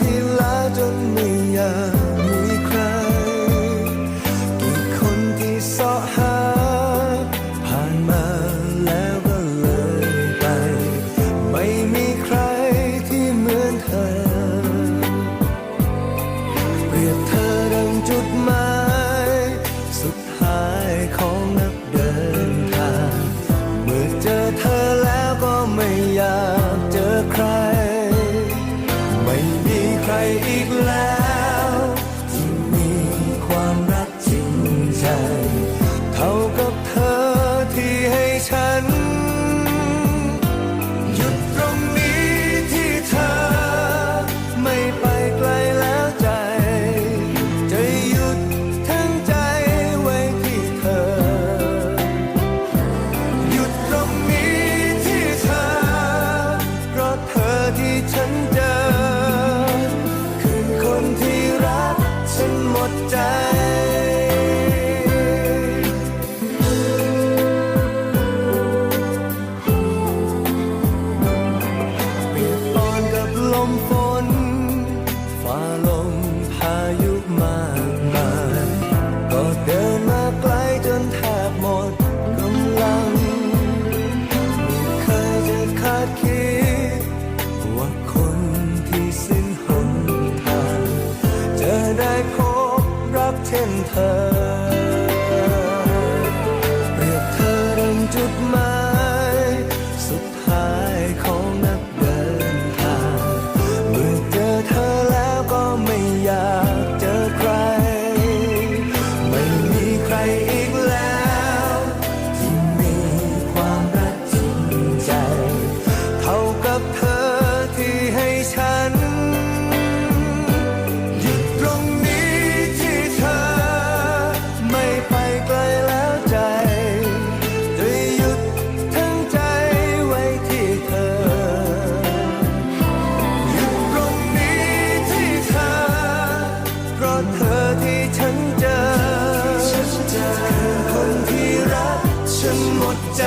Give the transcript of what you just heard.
ที่ล้าจนไม่อยากมีใคร กี่คนที่เสาะหา ผ่านมาแล้วก็เลยไป ไม่มีใครที่เหมือนเธอ เปรียบเธอดังจุดหมาย สุดท้ายของนักเดินทาง เมื่อเจอเธอំ 天堂。 หมดใจ